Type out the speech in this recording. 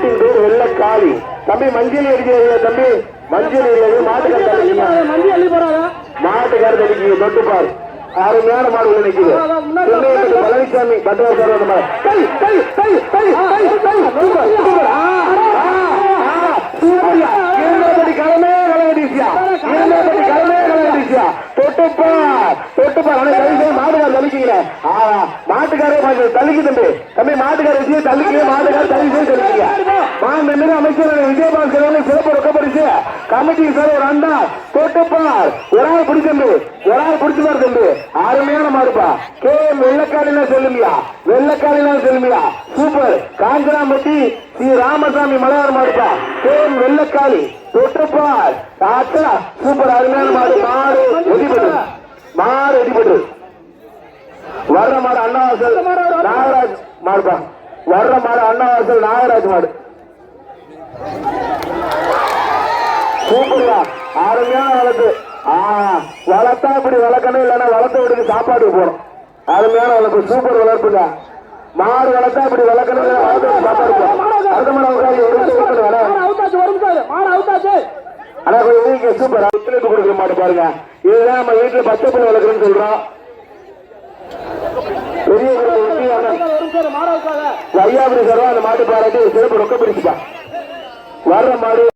மாட்டின் பேர் வெள்ளக்காளி தம்பி மஞ்சள் அடிக்கிறீங்க தம்பி மஞ்சள் இல்லை மாட்டுக்கார அடிக்கிறீங்க மந்தி அள்ளி போறாங்க மாட்டுக்கார அடிக்கிறீங்க தொட்டு பார் அருமையான மாடு திண்ணைப்பட்டி பழனிசாமி பட்டுவார் இருந்தபடி கலமே கலவடிசியா இருந்தபடி தொட்டுப்பார் தொட்டுப்பார் மாட்டுக்கார தள்ளிக்கு தம்பி தம்பி மாட்டுக்கார விஷயம் தள்ளிக்கவே மாட்டுக்கார தள்ளி செய்ய தள்ளிக்கீங்க மாண்புமிகு அமைச்சர் விஜயபாஸ்கர் சிறப்பு ரொக்க கமிட்டி சார் ஒரு அண்டா தொட்டுப்பார் ஒரு ஆள் பிடிச்சு ஒரு ஆள் பிடிச்சு பாரு தம்பி அருமையான மாறுப்பா கே எம் வெள்ளக்காலினா சொல்லுமியா? வெள்ளக்காலினா சொல்லுமியா? சூப்பர். காஞ்சனாம்பட்டி ஸ்ரீ ராமசாமி மலையார் மாறுப்பா கே எம் வெள்ளக்காளி தொட்டுப்பார் ஆச்சா சூப்பர். அருமையான மாடு. மாடு வெடிபட்டு மாடு வெடிபட்டு வர்ற மாடு அண்ணாவாசல். நாகராஜ் மாடுப்பா. வர்ற மாடு அண்ணாவாசல் நாகராஜ் மாடு. சூப்பர்யா அருமையான வளர்ப்பு. ஆ வளர்த்தா இப்படி வளர்க்கணும் இல்லைன்னா வளர்த்த வீட்டுக்கு சாப்பாடு போறோம் அருமையான வளர்ப்பு சூப்பர் வளர்ப்புங்க. மாடு வளர்த்தா இப்படி வளர்க்கணும் இல்லைன்னா வளர்த்த சாப்பாடு போறோம் அடுத்த மாடு உட்காந்து ஒரு ஆனா கொஞ்சம் சூப்பர் ஒத்துழைப்பு கொடுக்குற மாட்டு பாருங்க. இதுதான் நம்ம வீட்டுல பச்சை புல் வளர்க்குறேன்னு சொல்றோம் பெரிய ஒரு வெற்றியான வரும் மாடு அந்த மாட்டு பாராட்டி சிறப்பு ரொக்க பிரிச்சுப்பா வர்ற மாடு